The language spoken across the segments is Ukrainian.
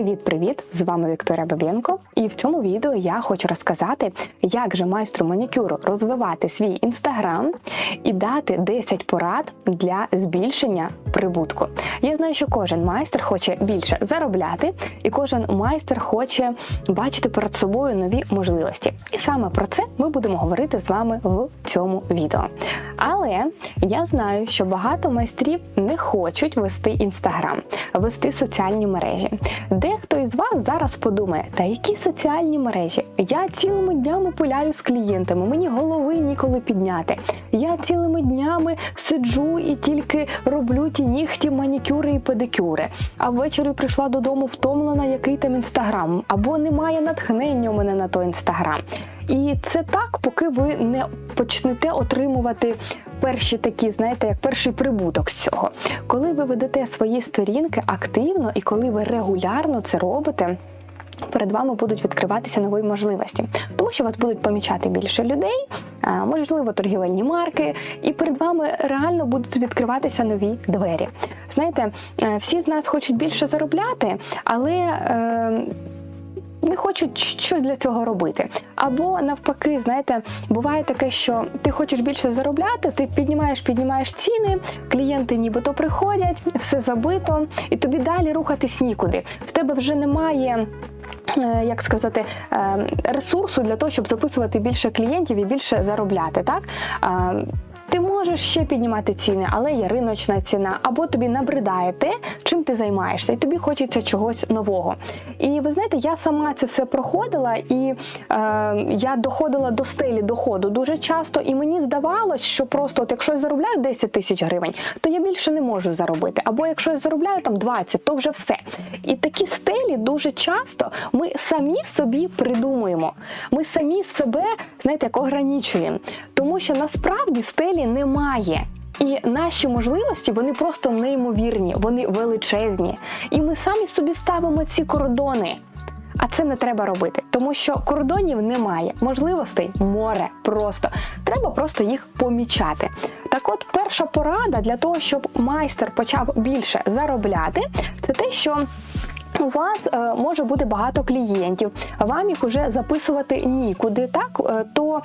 Привіт-привіт! З вами Вікторія Бабєнко. І в цьому відео я хочу розказати, як же майстру манікюру розвивати свій інстаграм і дати 10 порад для збільшення прибутку. Я знаю, що кожен майстер хоче більше заробляти, і кожен майстер хоче бачити перед собою нові можливості. І саме про це ми будемо говорити з вами в цьому відео. Але я знаю, що багато майстрів не хочуть вести інстаграм, вести соціальні мережі. Дехто із вас зараз подумає, та які соціальні мережі? Я цілими днями пуляю з клієнтами, мені голови ніколи підняти. Я цілими днями сиджу і тільки роблю ті нігті, манікюри і педикюри. А ввечері прийшла додому втомлена, який там інстаграм, або немає натхнення у мене на той інстаграм. І це так, поки ви не почнете отримувати перші такі, знаєте, як перший прибуток з цього. Коли ви ведете свої сторінки активно і коли ви регулярно це робите. Перед вами будуть відкриватися нові можливості, тому що вас будуть помічати більше людей, можливо, торгівельні марки, і перед вами реально будуть відкриватися нові двері. Знаєте, е, всі з нас хочуть більше заробляти, але е, не хочуть щось для цього робити. Або навпаки, знаєте, буває таке, що ти хочеш більше заробляти, ти піднімаєш, піднімаєш ціни, клієнти нібито приходять, все забито, і тобі далі рухатись нікуди. В тебе вже немає. е, Як сказати, е, ресурсу для того, щоб записувати більше клієнтів і більше заробляти, так? Ти можеш ще піднімати ціни, але є риночна ціна, або тобі набридає те, чим ти займаєшся, і тобі хочеться чогось нового. І ви знаєте, я сама це все проходила, і е, я доходила до стелі доходу дуже часто, і мені здавалось, що просто, от якщо я заробляю 10 тисяч гривень, то я більше не можу заробити. Або якщо я заробляю там 20, то вже все. І такі стелі дуже часто ми самі собі придумуємо. Ми самі себе, знаєте, як ограничуємо. Тому що насправді стелі немає. І наші можливості вони просто неймовірні, вони величезні. І ми самі собі ставимо ці кордони. А це не треба робити, тому що кордонів немає, можливостей море просто. Треба просто їх помічати. Так от, перша порада для того, щоб майстер почав більше заробляти, це те, що у вас е, може бути багато клієнтів, вам їх уже записувати нікуди, так е, то.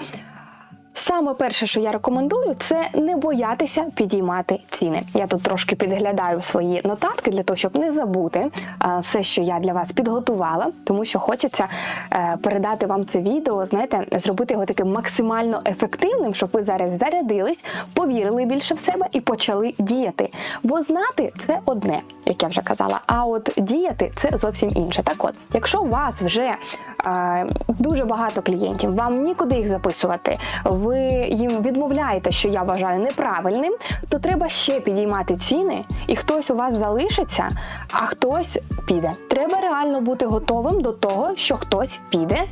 Саме перше, що я рекомендую, це не боятися підіймати ціни. Я тут трошки підглядаю свої нотатки для того, щоб не забути все, що я для вас підготувала, тому що хочеться е, передати вам це відео, знаєте, зробити його таким максимально ефективним, щоб ви зараз зарядились, повірили більше в себе і почали діяти. Бо знати це одне, як я вже казала. А от діяти це зовсім інше. Так от, якщо вас вже дуже багато клієнтів, вам нікуди їх записувати ви їм відмовляєте, що я вважаю неправильним, то треба ще підіймати ціни, і хтось у вас залишиться, а хтось піде. Треба реально бути готовим до того, що хтось піде.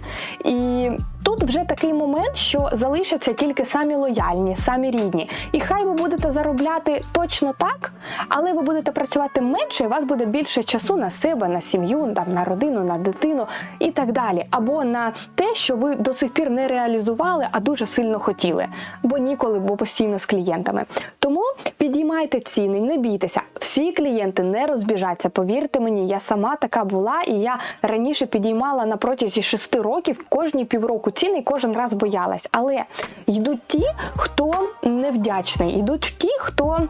І тут вже такий момент, що залишаться тільки самі лояльні, самі рідні. І хай ви будете заробляти точно так, але ви будете працювати менше, і у вас буде більше часу на себе, на сім'ю, там, на родину, на дитину і так далі. Або на те, що ви до сих пір не реалізували, а дуже сильно хотіли, бо ніколи, бо постійно з клієнтами. Тому підіймайте ціни, не бійтеся. Всі клієнти не розбіжаться. Повірте мені, я сама така була, і я раніше підіймала на протязі шести років кожні півроку ціни, і кожен раз боялась. Але йдуть ті, хто невдячний, йдуть ті, хто.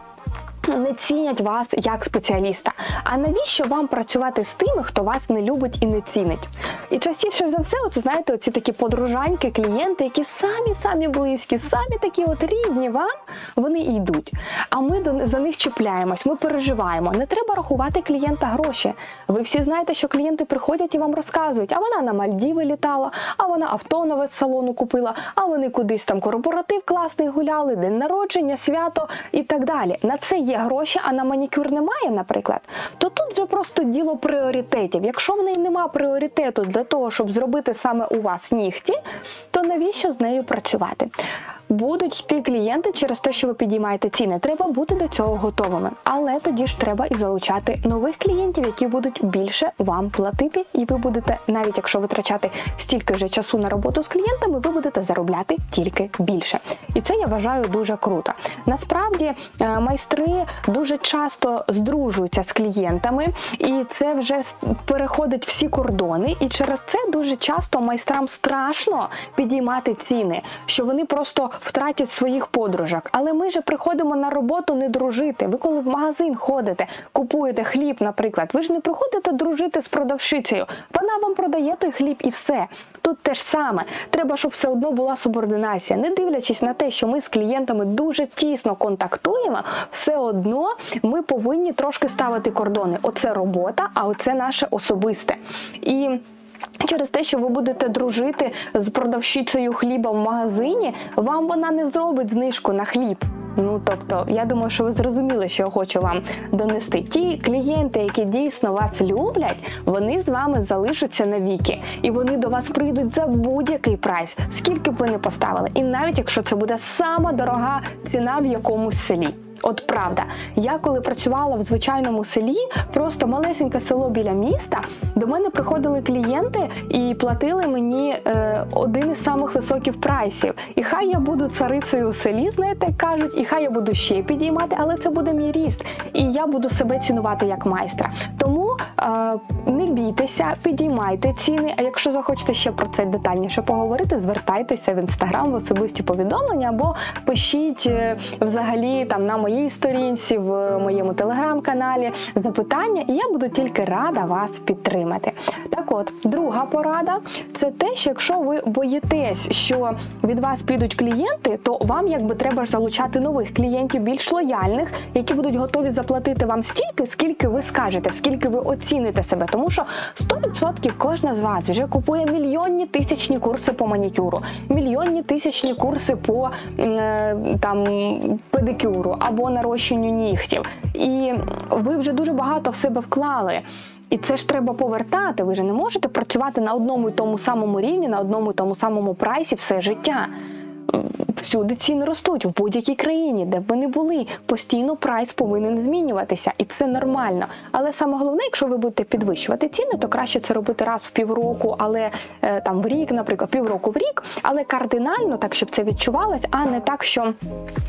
Не цінять вас як спеціаліста. А навіщо вам працювати з тими, хто вас не любить і не цінить? І частіше за все, оце знаєте, оці такі подружаньки, клієнти, які самі самі близькі, самі такі от рідні вам, вони йдуть. А ми до за них чіпляємось, ми переживаємо. Не треба рахувати клієнта гроші. Ви всі знаєте, що клієнти приходять і вам розказують, а вона на Мальдіви літала, а вона авто нове з салону купила, а вони кудись там корпоратив класний гуляли, день народження, свято і так далі. На це є гроші, а на манікюр немає, наприклад, то тут вже просто діло пріоритетів. Якщо в неї нема пріоритету для того, щоб зробити саме у вас нігті, то навіщо з нею працювати? Будуть йти клієнти через те, що ви підіймаєте ціни. Треба бути до цього готовими. Але тоді ж треба і залучати нових клієнтів, які будуть більше вам платити, і ви будете, навіть якщо витрачати стільки ж часу на роботу з клієнтами, ви будете заробляти тільки більше. І це я вважаю дуже круто. Насправді е, майстри дуже часто здружуються з клієнтами, і це вже переходить всі кордони. І через це дуже часто майстрам страшно підіймати ціни, що вони просто втратять своїх подружок. Але ми же приходимо на роботу не дружити. Ви коли в магазин ходите, купуєте хліб, наприклад, ви ж не приходите дружити з продавщицею. Вона вам продає той хліб і все. Тут те ж саме. Треба, щоб все одно була субординація. Не дивлячись на те, що ми з клієнтами дуже тісно контактуємо, все одно ми повинні трошки ставити кордони. Оце робота, а оце наше особисте. І Через те, що ви будете дружити з продавщицею хліба в магазині, вам вона не зробить знижку на хліб. Ну тобто, я думаю, що ви зрозуміли, що я хочу вам донести. Ті клієнти, які дійсно вас люблять, вони з вами залишаться навіки, і вони до вас прийдуть за будь-який прайс, скільки б ви не поставили, і навіть якщо це буде сама дорога ціна в якомусь селі. От правда, я коли працювала в звичайному селі, просто малесеньке село біля міста, до мене приходили клієнти і платили мені е, один із самих високих прайсів. І хай я буду царицею у селі, знаєте, як кажуть, і хай я буду ще підіймати, але це буде мій ріст, і я буду себе цінувати як майстра. Тому е, не бійтеся, підіймайте ціни. А якщо захочете ще про це детальніше поговорити, звертайтеся в інстаграм в особисті повідомлення або пишіть е, взагалі там на моїй сторінці, в моєму телеграм-каналі запитання, і я буду тільки рада вас підтримати. Так от, друга порада це те, що якщо ви боїтесь, що від вас підуть клієнти, то вам якби треба ж залучати нових клієнтів, більш лояльних, які будуть готові заплатити вам стільки, скільки ви скажете, скільки ви оціните себе. Тому що 100% кожна з вас вже купує мільйонні тисячні курси по манікюру, мільйонні тисячні курси по е, там педикюру або нарощенню нігтів. І ви вже дуже багато в себе вклали. І це ж треба повертати. Ви ж не можете працювати на одному і тому самому рівні, на одному і тому самому прайсі все життя. Всюди ціни ростуть в будь-якій країні, де б ви не були. Постійно прайс повинен змінюватися, і це нормально. Але саме головне, якщо ви будете підвищувати ціни, то краще це робити раз в півроку, але е, там в рік, наприклад, півроку в рік, але кардинально, так щоб це відчувалось, а не так, що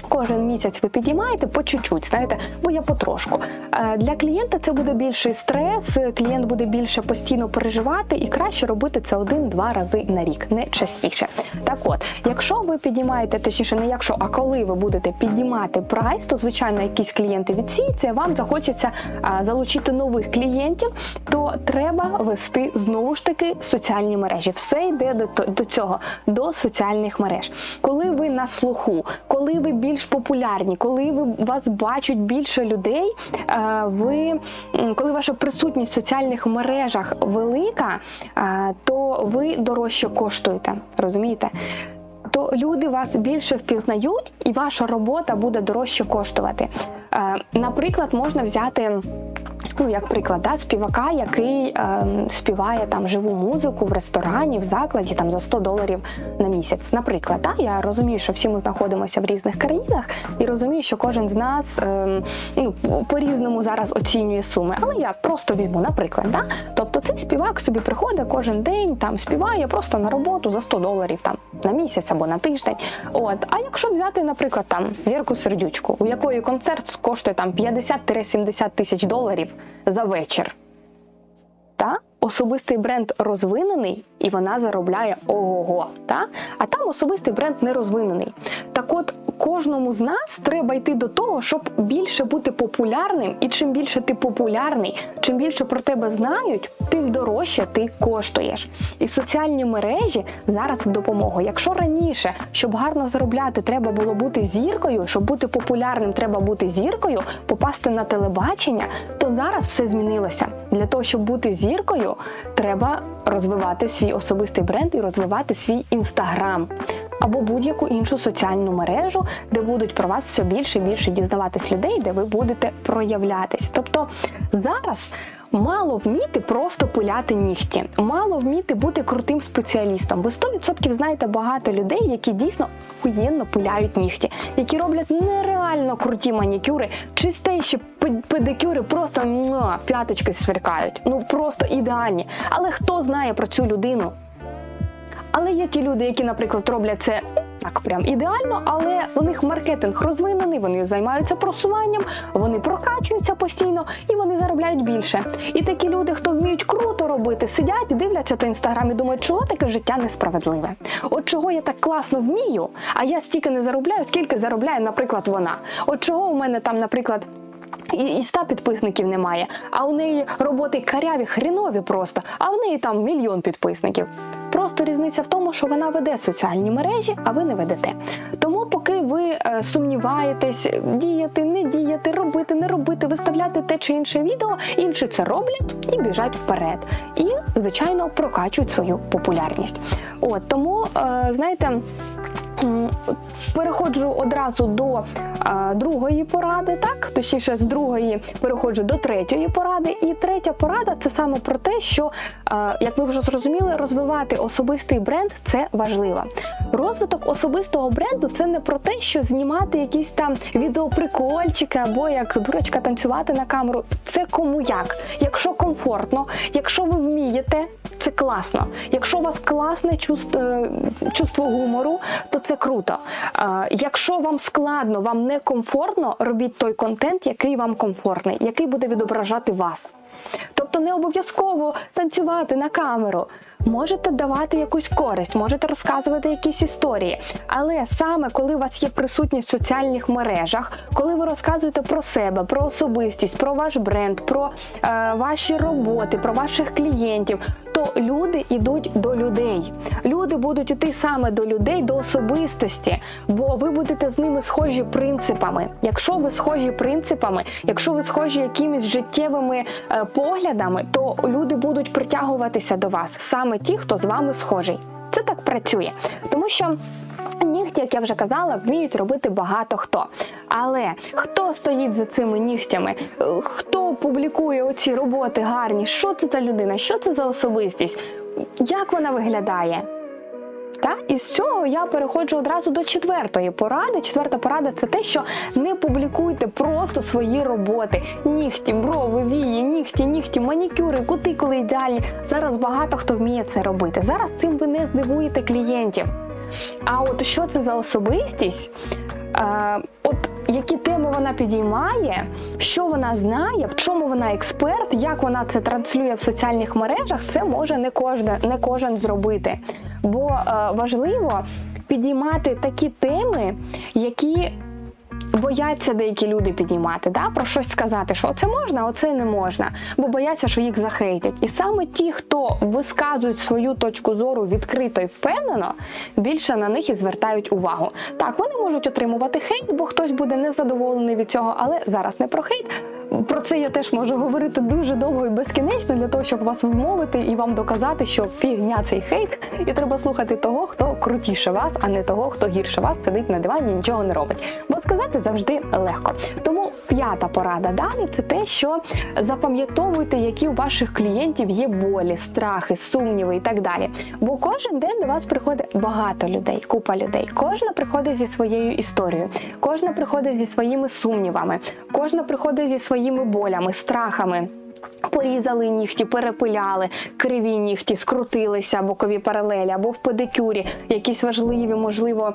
кожен місяць ви підіймаєте по чуть-чуть, знаєте, бо я потрошку. Е, Для клієнта це буде більший стрес, клієнт буде більше постійно переживати, і краще робити це один-два рази на рік, не частіше. Так от, якщо ви підіймаєте, точніше, не якщо, а коли ви будете підіймати прайс, то звичайно якісь клієнти відсіються, вам захочеться залучити нових клієнтів, то треба вести знову ж таки соціальні мережі. Все йде до, цього, до соціальних мереж. Коли ви на слуху, коли ви більш популярні, коли ви вас бачать більше людей, ви коли ваша присутність в соціальних мережах велика, то ви дорожче коштуєте. Розумієте? То люди вас більше впізнають, і ваша робота буде дорожче коштувати. Е, наприклад, можна взяти. Ну, як приклад, да, співака, який е, співає там живу музику в ресторані, в закладі там за 100 доларів на місяць. Наприклад, да, я розумію, що всі ми знаходимося в різних країнах, і розумію, що кожен з нас е, ну, по-різному зараз оцінює суми. Але я просто візьму, наприклад, да? тобто цей співак собі приходить кожен день, там співає просто на роботу за 100 доларів там на місяць або на тиждень. От, а якщо взяти, наприклад, там Вірку Сердючку, у якої концерт коштує там 50-70 тисяч доларів за вечір. Та? Особистий бренд розвинений, і вона заробляє ого-го. Та? А там особистий бренд не розвинений. Так от кожному з нас треба йти до того, щоб більше бути популярним, і чим більше ти популярний, чим більше про тебе знають, тим дорожче ти коштуєш. І соціальні мережі зараз в допомогу. Якщо раніше, щоб гарно заробляти, треба було бути зіркою, щоб бути популярним, треба бути зіркою, попасти на телебачення, то зараз все змінилося. Для того, щоб бути зіркою, треба розвивати свій особистий бренд і розвивати свій інстаграм або будь-яку іншу соціальну мережу, де будуть про вас все більше і більше дізнаватись людей, де ви будете проявлятись. Тобто зараз. Мало вміти просто пиляти нігті, мало вміти бути крутим спеціалістом. Ви 100% знаєте багато людей, які дійсно охуєнно пиляють нігті, які роблять нереально круті манікюри, чистейші педикюри, просто муа, п'яточки сверкають. Ну просто ідеальні. Але хто знає про цю людину? Але є ті люди, які, наприклад, роблять це так прям ідеально, але у них маркетинг розвинений, вони займаються просуванням, вони прокачуються постійно і вони заробляють більше. І такі люди, хто вміють круто робити, сидять, дивляться то інстаграм і думають, чого таке життя несправедливе. От чого я так класно вмію, а я стільки не заробляю, скільки заробляє, наприклад, вона. От чого у мене там, наприклад. І, і 100 підписників немає, а у неї роботи каряві, хрінові просто, а в неї там мільйон підписників. Просто різниця в тому, що вона веде соціальні мережі, а ви не ведете. Тому, поки ви е, сумніваєтесь, діяти, не діяти, робити, не робити, виставляти те чи інше відео, інші це роблять і біжать вперед. І, звичайно, прокачують свою популярність. От тому, е, знаєте. Переходжу одразу до а, другої поради, так точніше, з другої переходжу до третьої поради. І третя порада це саме про те, що, а, як ви вже зрозуміли, розвивати особистий бренд це важливо. Розвиток особистого бренду це не про те, що знімати якісь там відеоприкольчики або як дурочка танцювати на камеру. Це кому як. Якщо комфортно, якщо ви вмієте, це класно. Якщо у вас класне чувство, е, чувство гумору, то це круто. Е, Якщо вам складно, вам не комфортно, робіть той контент, який вам комфортний, який буде відображати вас. Тобто не обов'язково танцювати на камеру. Можете давати якусь користь, можете розказувати якісь історії. Але саме коли у вас є присутність в соціальних мережах, коли ви розказуєте про себе, про особистість, про ваш бренд, про е, ваші роботи, про ваших клієнтів, то люди йдуть до людей. Люди будуть іти саме до людей, до особистості, бо ви будете з ними схожі принципами. Якщо ви схожі принципами, якщо ви схожі якимись життєвими е, поглядами, то люди будуть притягуватися до вас саме ті, хто з вами схожий. Це так працює, тому що. Нігті, як я вже казала, вміють робити багато хто. Але хто стоїть за цими нігтями? Хто публікує оці роботи гарні? Що це за людина? Що це за особистість? Як вона виглядає? Та і з цього я переходжу одразу до четвертої поради. Четверта порада це те, що не публікуйте просто свої роботи. Нігті, брови, вії, нігті, нігті, манікюри, кутикули ідеальні. Зараз багато хто вміє це робити. Зараз цим ви не здивуєте клієнтів. А от що це за особистість? Е, от які теми вона підіймає, що вона знає, в чому вона експерт, як вона це транслює в соціальних мережах, це може не кожен, не кожен зробити. Бо е, важливо підіймати такі теми, які бояться деякі люди піднімати, да? про щось сказати, що це можна, а оце не можна, бо бояться, що їх захейтять. І саме ті, хто висказують свою точку зору відкрито і впевнено, більше на них і звертають увагу. Так, вони можуть отримувати хейт, бо хтось буде незадоволений від цього, але зараз не про хейт. Про це я теж можу говорити дуже довго і безкінечно для того, щоб вас вмовити і вам доказати, що фігня цей хейт, і треба слухати того, хто крутіше вас, а не того, хто гірше вас сидить на дивані і нічого не робить. Бо сказати завжди легко. Тому п'ята порада далі це те, що запам'ятовуйте, які у ваших клієнтів є болі, страхи, сумніви і так далі. Бо кожен день до вас приходить багато людей, купа людей. Кожна приходить зі своєю історією, кожна приходить зі своїми сумнівами, кожна приходить зі своїми болями, страхами. Порізали нігті, перепиляли, криві нігті, скрутилися, бокові паралелі, або в педикюрі якісь важливі, можливо,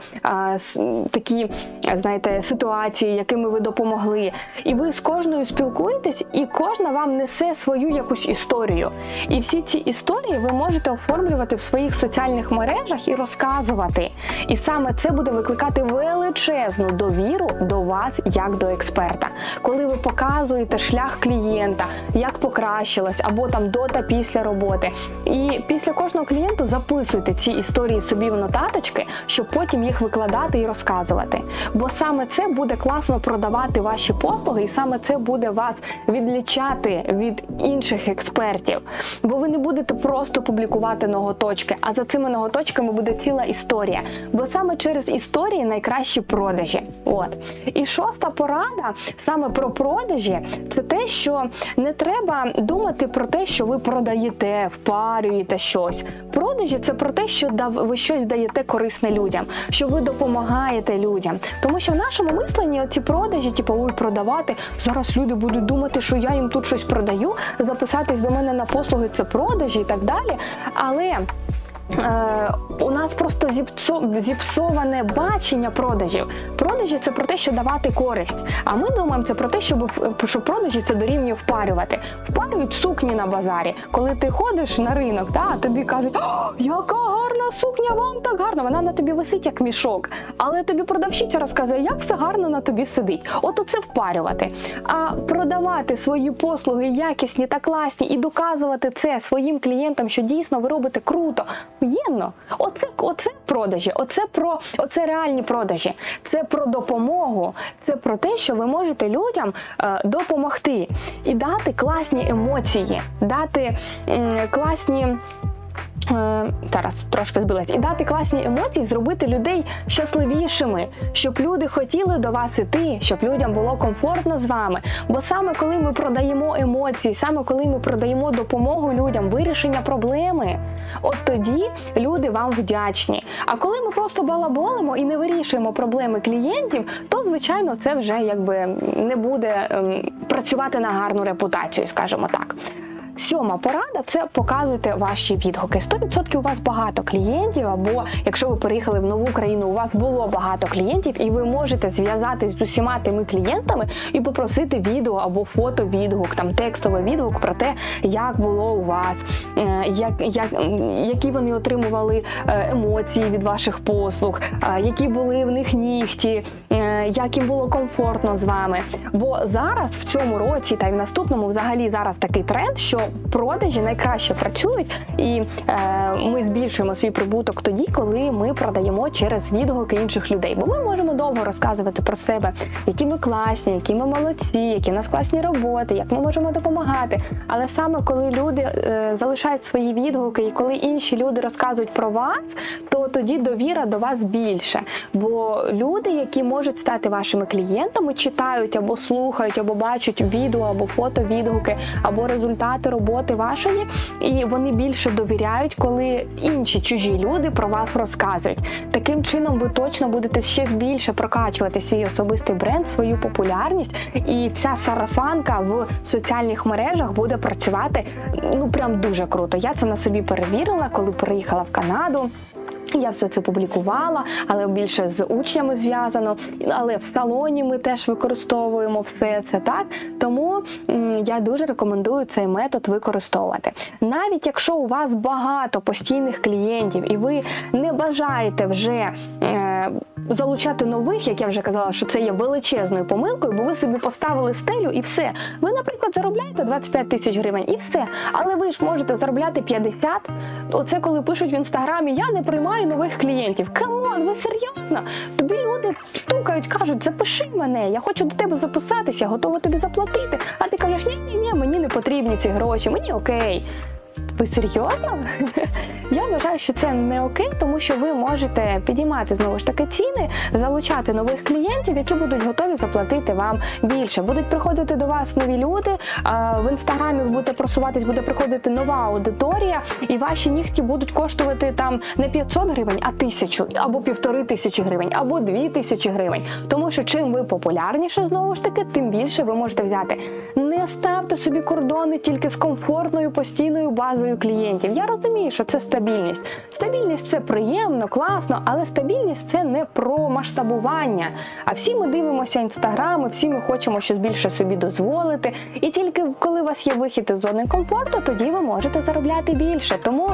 такі, знаєте, ситуації, якими ви допомогли. І ви з кожною спілкуєтесь, і кожна вам несе свою якусь історію. І всі ці історії ви можете оформлювати в своїх соціальних мережах і розказувати. І саме це буде викликати величезну довіру до вас як до експерта. Коли ви показуєте шлях клієнта, як покращилось, або там до та після роботи. І після кожного клієнту записуйте ці історії собі в нотаточки, щоб потім їх викладати і розказувати. Бо саме це буде класно продавати ваші послуги, і саме це буде вас відлічати від інших експертів. Бо ви не будете просто публікувати ноготочки, а за цими ноготочками буде ціла історія. Бо саме через історії найкращі продажі. От і шоста порада саме про продажі, це те, що не треба думати про те, що ви продаєте, впарюєте щось. Продажі це про те, що ви щось даєте корисне людям, що ви допомагаєте людям. Тому що в нашому мисленні ці продажі, типу, ой, продавати. Зараз люди будуть думати, що я їм тут щось продаю, записатись до мене на послуги це продажі і так далі. Але Е, у нас просто зіпсо- зіпсоване бачення продажів. Продажі це про те, що давати користь. А ми думаємо це про те, щоб, щоб продажі це дорівнює впарювати. Впарюють сукні на базарі. Коли ти ходиш на ринок, та, тобі кажуть, яка гарна сукня, вам так гарно. Вона на тобі висить як мішок. Але тобі продавщиця розказує, як все гарно на тобі сидить. От оце впарювати. А продавати свої послуги якісні та класні і доказувати це своїм клієнтам, що дійсно ви робите круто, єнно. Оце, оце продажі, оце про оце реальні продажі. Це про допомогу, це про те, що ви можете людям е, допомогти і дати класні емоції, дати е, класні. Е, Зараз трошки збилась. І дати класні емоції, зробити людей щасливішими, щоб люди хотіли до вас іти, щоб людям було комфортно з вами. Бо саме коли ми продаємо емоції, саме коли ми продаємо допомогу людям, вирішення проблеми, от тоді люди вам вдячні. А коли ми просто балаболимо і не вирішуємо проблеми клієнтів, то звичайно це вже якби не буде ем, працювати на гарну репутацію, скажімо так. Сьома порада це показуйте ваші відгуки. 100% у вас багато клієнтів, або якщо ви переїхали в нову країну, у вас було багато клієнтів, і ви можете зв'язатись з усіма тими клієнтами і попросити відео або фото відгук, там текстовий відгук про те, як було у вас, е, як, як, які вони отримували е, емоції від ваших послуг, е, які були в них нігті, як їм було комфортно з вами. Бо зараз в цьому році та й в наступному взагалі зараз такий тренд, що продажі найкраще працюють, і е, ми збільшуємо свій прибуток тоді, коли ми продаємо через відгуки інших людей. Бо ми можемо довго розказувати про себе, які ми класні, які ми молодці, які в нас класні роботи, як ми можемо допомагати. Але саме коли люди е, залишають свої відгуки, і коли інші люди розказують про вас, то тоді довіра до вас більше. Бо люди, які можуть стати вашими клієнтами, читають або слухають, або бачать відео, або фото відгуки, або результати роботи вашої, і вони більше довіряють, коли інші чужі люди про вас розказують. Таким чином, ви точно будете ще більше прокачувати свій особистий бренд, свою популярність, і ця сарафанка в соціальних мережах буде працювати ну прям дуже круто. Я це на собі перевірила, коли переїхала в Канаду. Я все це публікувала, але більше з учнями зв'язано. Але в салоні ми теж використовуємо все це так. Тому я дуже рекомендую цей метод використовувати. Навіть якщо у вас багато постійних клієнтів і ви не бажаєте вже. Залучати нових, як я вже казала, що це є величезною помилкою, бо ви собі поставили стелю і все. Ви, наприклад, заробляєте 25 тисяч гривень і все. Але ви ж можете заробляти 50. Оце коли пишуть в інстаграмі, я не приймаю нових клієнтів. Камон, ви серйозно? Тобі люди стукають, кажуть, запиши мене, я хочу до тебе записатися, готова тобі заплатити. А ти кажеш, ні, ні, ні, мені не потрібні ці гроші, мені окей. Ви серйозно? Я вважаю, що це не окей, тому що ви можете підіймати знову ж таки ціни, залучати нових клієнтів, які будуть готові заплатити вам більше. Будуть приходити до вас нові люди. В інстаграмі ви будете просуватись, буде приходити нова аудиторія, і ваші нігті будуть коштувати там не 500 гривень, а тисячу або півтори тисячі гривень, або дві тисячі гривень. Тому що чим ви популярніше, знову ж таки, тим більше ви можете взяти. Не ставте собі кордони тільки з комфортною постійною базою клієнтів. Я розумію, що це стабільність. Стабільність це приємно, класно, але стабільність це не про масштабування. А всі ми дивимося інстаграми, всі ми хочемо щось більше собі дозволити. І тільки коли у вас є вихід із зони комфорту, тоді ви можете заробляти більше. Тому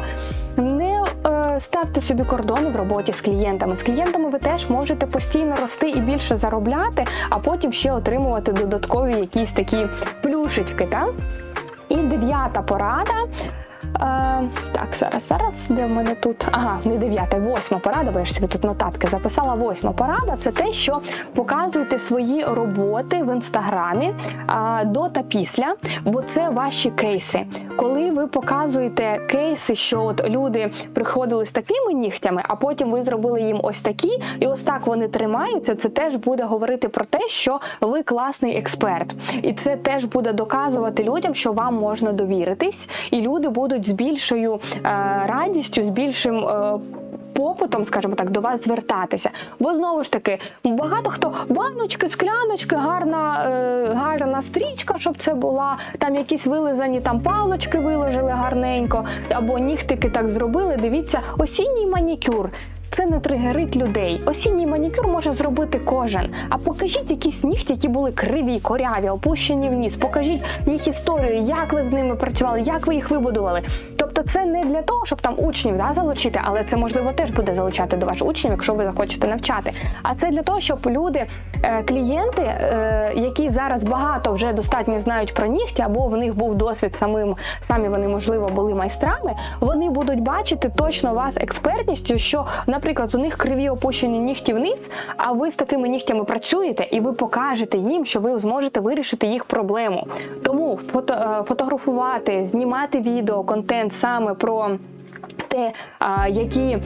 не е, ставте собі кордони в роботі з клієнтами. З клієнтами ви теж можете постійно рости і більше заробляти, а потім ще отримувати додаткові якісь такі плюшечки. Так? І дев'ята порада. Так, зараз, зараз, де в мене тут? Ага, не дев'ята, восьма порада, бо я ж собі тут нотатки записала. Восьма порада це те, що показуєте свої роботи в інстаграмі до та після, бо це ваші кейси. Коли ви показуєте кейси, що от люди приходили з такими нігтями, а потім ви зробили їм ось такі, і ось так вони тримаються. Це теж буде говорити про те, що ви класний експерт, і це теж буде доказувати людям, що вам можна довіритись, і люди будуть з більшою е, радістю, з більшим. Е, попитом, скажімо так, до вас звертатися. Бо знову ж таки, багато хто баночки, скляночки, гарна, е, гарна стрічка, щоб це була. Там якісь вилизані там палочки виложили гарненько, або нігтики так зробили. Дивіться, осінній манікюр. Це не тригерить людей. Осінній манікюр може зробити кожен. А покажіть якісь нігті, які були криві, коряві, опущені вниз. Покажіть їх історію, як ви з ними працювали, як ви їх вибудували. Тобто, це не для того, щоб там учнів да, залучити, але це можливо теж буде залучати до ваших учнів, якщо ви захочете навчати. А це для того, щоб люди, е, клієнти, е, які зараз багато вже достатньо знають про нігті, або в них був досвід самим, самі вони можливо були майстрами, вони будуть бачити точно вас експертністю, що, наприклад, у них криві опущені нігті вниз, а ви з такими нігтями працюєте, і ви покажете їм, що ви зможете вирішити їх проблему. Тому фото, е, фотографувати, знімати відео, контент саме про. Те, які,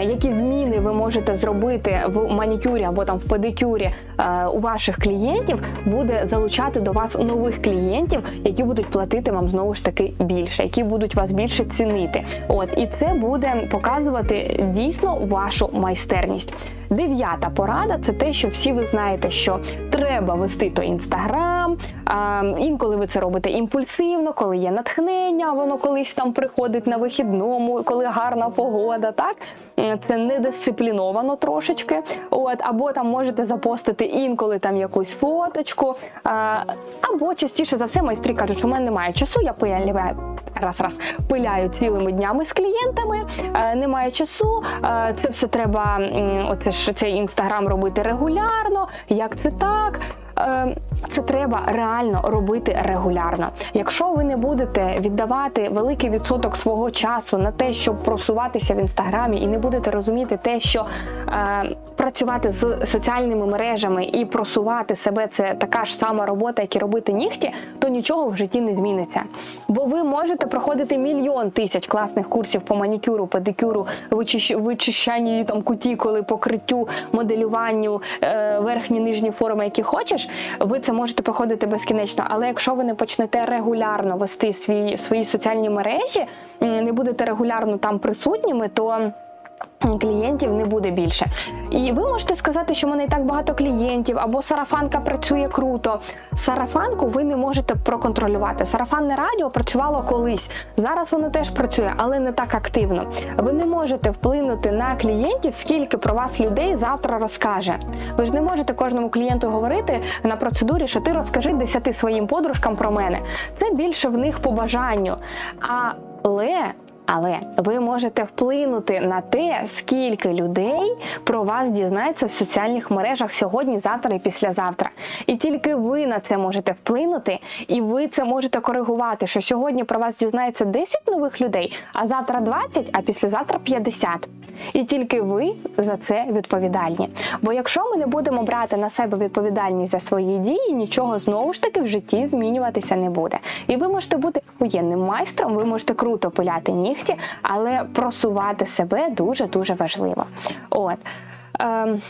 які зміни ви можете зробити в манікюрі або там в педикюрі у ваших клієнтів, буде залучати до вас нових клієнтів, які будуть платити вам знову ж таки більше, які будуть вас більше цінити. От і це буде показувати дійсно вашу майстерність. Дев'ята порада це те, що всі ви знаєте, що треба вести то інстаграм. Інколи ви це робите імпульсивно, коли є натхнення, воно колись там приходить на вихідному, коли гарна погода, так це недисципліновано трошечки. От або там можете запостити інколи там якусь фоточку, або частіше за все майстри кажуть, що в мене немає часу, я пиляю раз раз пиляю цілими днями з клієнтами, е, немає часу. е, Це все треба, оце ж цей інстаграм робити регулярно. Як це так? Е, Це треба реально робити регулярно. Якщо ви не будете віддавати великий відсоток свого часу на те, щоб просуватися в інстаграмі, і не будете розуміти те, що е, працювати з соціальними мережами і просувати себе це така ж сама робота, як і робити нігті, то нічого в житті не зміниться. Бо ви можете проходити мільйон тисяч класних курсів по манікюру, педикюру, вичищ- вичищанню там кутікули, покриттю, моделюванню, е, верхні нижні форми, які хочеш, ви це можете проходити безкінечно. Але якщо ви не почнете регулярно вести свої, свої соціальні мережі, не будете регулярно там присутніми, то клієнтів не буде більше. І ви можете сказати, що в мене і так багато клієнтів, або сарафанка працює круто. Сарафанку ви не можете проконтролювати. Сарафанне радіо працювало колись. Зараз воно теж працює, але не так активно. Ви не можете вплинути на клієнтів, скільки про вас людей завтра розкаже. Ви ж не можете кожному клієнту говорити на процедурі, що ти розкажи десяти своїм подружкам про мене. Це більше в них по бажанню. Але але ви можете вплинути на те, скільки людей про вас дізнається в соціальних мережах сьогодні, завтра і післязавтра. І тільки ви на це можете вплинути, і ви це можете коригувати, що сьогодні про вас дізнається 10 нових людей, а завтра 20, а післязавтра 50. І тільки ви за це відповідальні. Бо якщо ми не будемо брати на себе відповідальність за свої дії, нічого знову ж таки в житті змінюватися не буде. І ви можете бути воєнним майстром, ви можете круто пиляти нігті, але просувати себе дуже дуже важливо. От. Ем,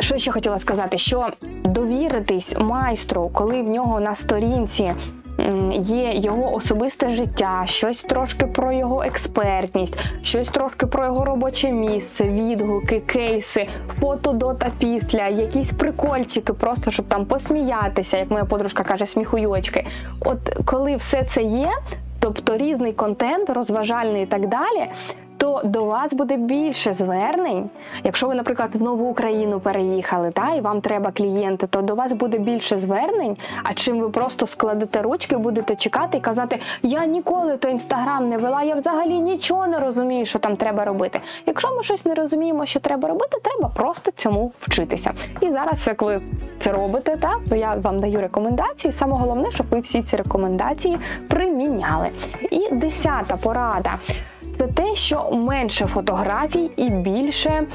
що ще хотіла сказати? Що довіритись майстру, коли в нього на сторінці є його особисте життя, щось трошки про його експертність, щось трошки про його робоче місце, відгуки, кейси, фото до та після, якісь прикольчики, просто щоб там посміятися, як моя подружка каже, сміхуйочки. От коли все це є, тобто різний контент, розважальний і так далі. То до вас буде більше звернень. Якщо ви, наприклад, в нову Україну переїхали, та і вам треба клієнти, то до вас буде більше звернень. А чим ви просто складете ручки, будете чекати і казати, я ніколи то інстаграм не вела, я взагалі нічого не розумію, що там треба робити. Якщо ми щось не розуміємо, що треба робити, треба просто цьому вчитися. І зараз, як ви це робите, та то я вам даю рекомендації. Саме головне, щоб ви всі ці рекомендації приміняли. І десята порада. Це те, що менше фотографій і більше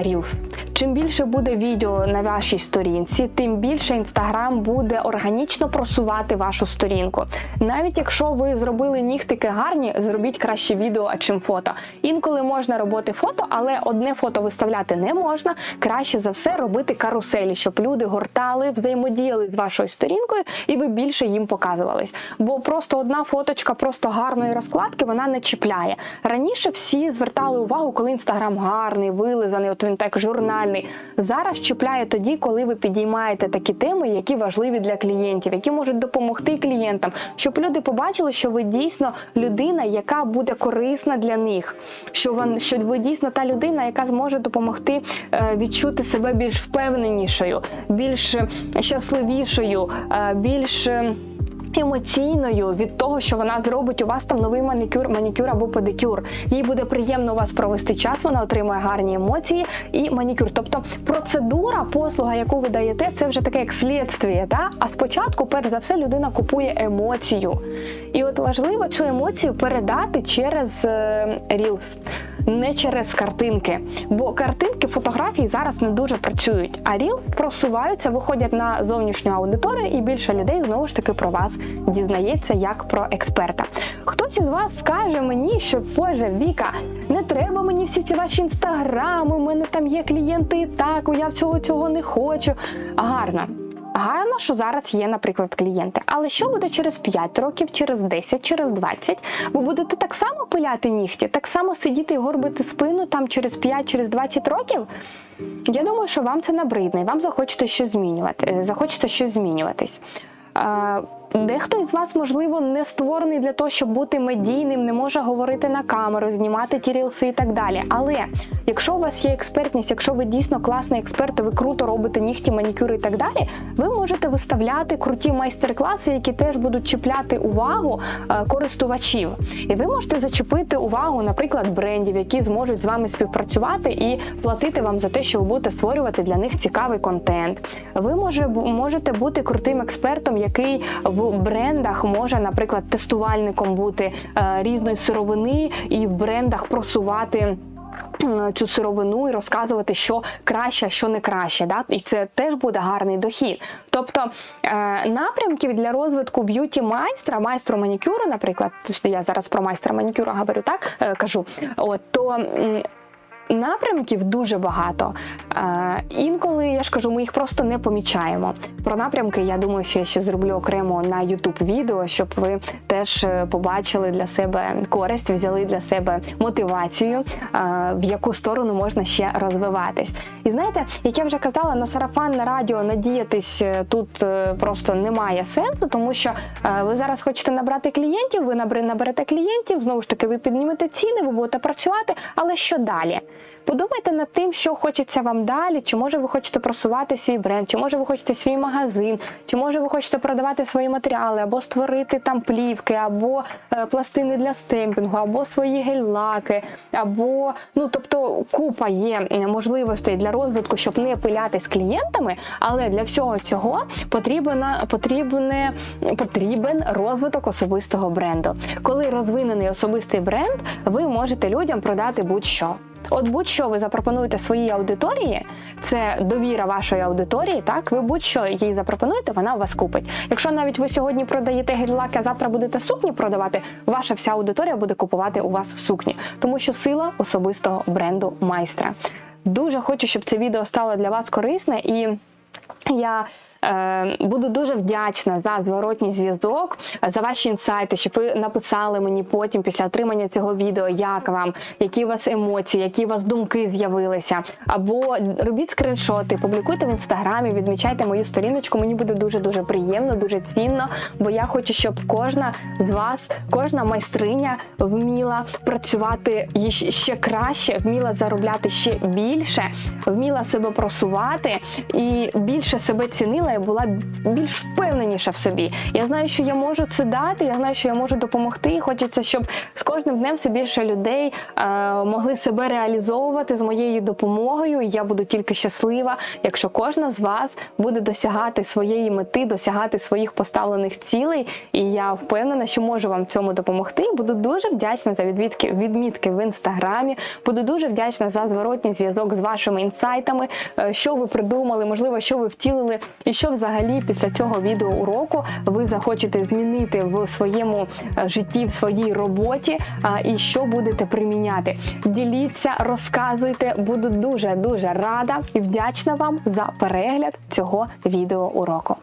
рілс. Чим більше буде відео на вашій сторінці, тим більше інстаграм буде органічно просувати вашу сторінку. Навіть якщо ви зробили нігтики гарні, зробіть краще відео, а чим фото. Інколи можна робити фото, але одне фото виставляти не можна. Краще за все робити каруселі, щоб люди гортали, взаємодіяли з вашою сторінкою, і ви більше їм показувались. Бо просто одна фоточка, просто гарної розкладки, вона не чіпляє. Раніше всі звертали увагу, коли інстаграм гарний, вилизаний, от він так журнальний. Зараз чіпляє тоді, коли ви підіймаєте такі теми, які важливі для клієнтів, які можуть допомогти клієнтам, щоб люди побачили, що ви дійсно людина, яка буде корисна для них. Що що ви дійсно та людина, яка зможе допомогти е, відчути себе більш впевненішою, більш щасливішою, е, більш. Емоційною від того, що вона зробить у вас там новий манікюр, манікюр або педикюр. Їй буде приємно у вас провести час, вона отримує гарні емоції і манікюр. Тобто процедура, послуга, яку ви даєте, це вже таке як слідствіє. Та? А спочатку, перш за все, людина купує емоцію. І от важливо цю емоцію передати через е, Reels, не через картинки. Бо картинки, фотографії зараз не дуже працюють. А Reels просуваються, виходять на зовнішню аудиторію, і більше людей знову ж таки про вас дізнається як про експерта. Хтось із вас скаже мені, що Боже, Віка, не треба мені всі ці ваші інстаграми, у мене там є клієнти і так, я всього цього не хочу. Гарно. Гарно, що зараз є, наприклад, клієнти. Але що буде через 5 років, через 10, через 20? Ви будете так само пиляти нігті, так само сидіти і горбити спину там через 5, через 20 років? Я думаю, що вам це набридне, і вам захочете щось змінювати, захочете захочеться щось змінюватись. Дехто із вас, можливо, не створений для того, щоб бути медійним, не може говорити на камеру, знімати ті рілси і так далі. Але якщо у вас є експертність, якщо ви дійсно класний експерт, ви круто робите нігті, манікюри і так далі, ви можете виставляти круті майстер-класи, які теж будуть чіпляти увагу е, користувачів. І ви можете зачепити увагу, наприклад, брендів, які зможуть з вами співпрацювати і платити вам за те, що ви будете створювати для них цікавий контент. Ви може, можете бути крутим експертом, який в брендах може, наприклад, тестувальником бути е, різної сировини і в брендах просувати. е, Цю сировину і розказувати, що краще, що не краще, да? і це теж буде гарний дохід. Тобто е, напрямків для розвитку б'юті майстра, майстру манікюру, наприклад, тобто я зараз про майстра манікюру говорю, так кажу. От то Напрямків дуже багато. Е, інколи я ж кажу, ми їх просто не помічаємо. Про напрямки я думаю, що я ще зроблю окремо на youtube відео, щоб ви теж е, побачили для себе користь, взяли для себе мотивацію, е, в яку сторону можна ще розвиватись. І знаєте, як я вже казала, на сарафанне радіо надіятись е, тут е, просто немає сенсу, тому що ви зараз хочете набрати клієнтів, ви набер- наберете клієнтів, знову ж таки, ви піднімете ціни, ви будете працювати, але що далі? Подумайте над тим, що хочеться вам далі, чи може ви хочете просувати свій бренд, чи може ви хочете свій магазин, чи може ви хочете продавати свої матеріали, або створити там плівки, або е, пластини для стемпінгу, або свої гель-лаки, або ну тобто купа є е, можливостей для розвитку, щоб не пиляти з клієнтами, але для всього цього потрібна потрібне потрібен розвиток особистого бренду. Коли розвинений особистий бренд, ви можете людям продати будь-що. От будь-що ви запропонуєте своїй аудиторії, це довіра вашої аудиторії. Так, ви будь-що їй запропонуєте, вона вас купить. Якщо навіть ви сьогодні продаєте гель-лаки, а завтра будете сукні продавати, ваша вся аудиторія буде купувати у вас сукні, тому що сила особистого бренду майстра. Дуже хочу, щоб це відео стало для вас корисне і. Я буду дуже вдячна за зворотній зв'язок, за ваші інсайти, щоб ви написали мені потім після отримання цього відео, як вам, які у вас емоції, які у вас думки з'явилися. Або робіть скріншоти, публікуйте в інстаграмі, відмічайте мою сторіночку. Мені буде дуже дуже приємно, дуже цінно, бо я хочу, щоб кожна з вас, кожна майстриня вміла працювати ще краще, вміла заробляти ще більше, вміла себе просувати і більше себе цінила і була більш впевненіша в собі. Я знаю, що я можу це дати, я знаю, що я можу допомогти. І Хочеться, щоб з кожним днем все більше людей е, могли себе реалізовувати з моєю допомогою. І я буду тільки щаслива, якщо кожна з вас буде досягати своєї мети, досягати своїх поставлених цілей. І я впевнена, що можу вам цьому допомогти. Буду дуже вдячна за відмітки, відмітки в інстаграмі. Буду дуже вдячна за зворотній зв'язок з вашими інсайтами, е, що ви придумали, можливо, що ви втілили, і що взагалі після цього відеоуроку ви захочете змінити в своєму е, житті, в своїй роботі, і що будете приміняти. Діліться, розказуйте. Буду дуже дуже рада і вдячна вам за перегляд цього відеоуроку.